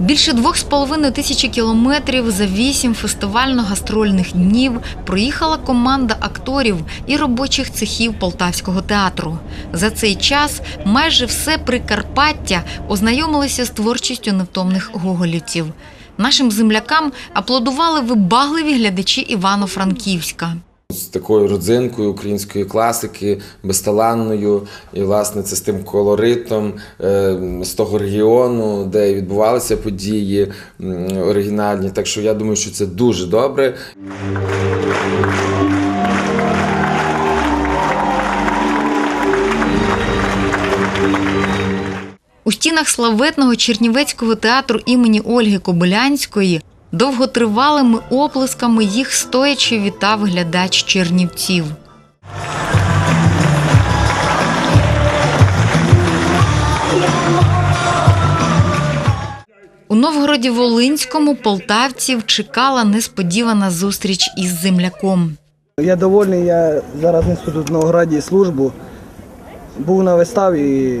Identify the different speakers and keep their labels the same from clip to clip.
Speaker 1: Більше двох з половиною тисячі кілометрів за вісім фестивально-гастрольних днів проїхала команда акторів і робочих цехів Полтавського театру. За цей час майже все Прикарпаття ознайомилося з творчістю невтомних гоголівців. Нашим землякам аплодували вибагливі глядачі Івано-Франківська.
Speaker 2: З такою родзинкою української класики, безталанною, і власне це з тим колоритом е, з того регіону, де відбувалися події оригінальні. Так що я думаю, що це дуже добре.
Speaker 1: У стінах славетного Чернівецького театру імені Ольги Кобилянської довготривалими оплесками їх стоячи вітав глядач Чернівців. У Новгороді Волинському полтавців чекала несподівана зустріч із земляком.
Speaker 3: Я довольний, я зараз несу тут в Новограді службу. Був на виставі,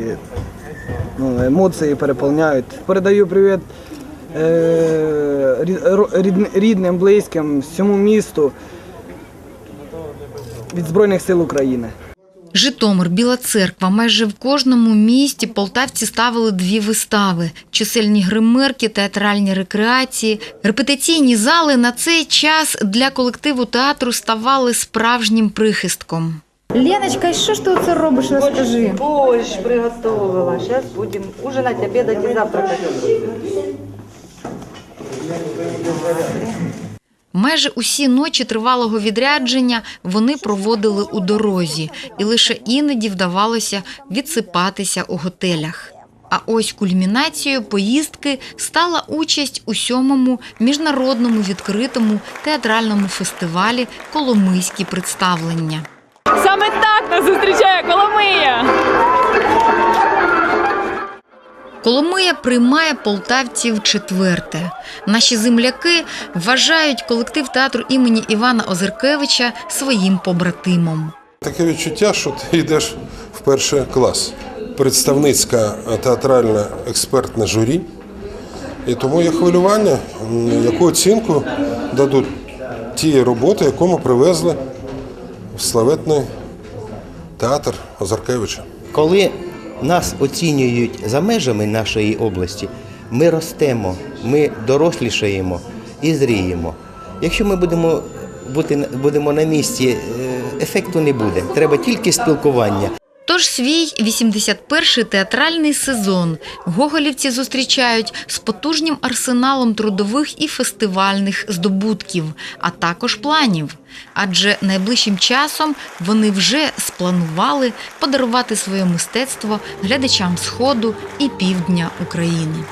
Speaker 3: ну, емоції переповняють. Передаю привіт е, рідним, близьким, всьому місту від Збройних сил України.
Speaker 1: Житомир, Біла Церква. Майже в кожному місті полтавці ставили дві вистави: чисельні гримерки, театральні рекреації. Репетиційні зали на цей час для колективу театру ставали справжнім прихистком.
Speaker 4: Леночка, і що ж ти оце робиш, розкажи?
Speaker 5: Борщ приготовила. Сейчас будем ужинать, обедать и завтракать.
Speaker 1: Майже усі ночі тривалого відрядження вони проводили у дорозі, і лише іноді вдавалося відсипатися у готелях. А ось кульмінацією поїздки стала участь у сьомому міжнародному відкритому театральному фестивалі Коломийські представлення.
Speaker 6: Саме так нас зустрічає Коломия.
Speaker 1: Коломия приймає полтавців четверте. Наші земляки вважають колектив театру імені Івана Озеркевича своїм побратимом.
Speaker 7: Таке відчуття, що ти йдеш в перший клас. Представницька театральна експертне журі. І тому є хвилювання, яку оцінку дадуть ті роботи, яку ми привезли в славетний театр Озаркевича.
Speaker 8: Коли нас оцінюють за межами нашої області, ми ростемо, ми дорослішаємо і зріємо. Якщо ми будемо бути будемо на місці, е, ефекту не буде. Треба тільки спілкування.
Speaker 1: Тож свій 81-й театральний сезон гоголівці зустрічають з потужнім арсеналом трудових і фестивальних здобутків, а також планів. Адже найближчим часом вони вже спланували подарувати своє мистецтво глядачам Сходу і півдня України.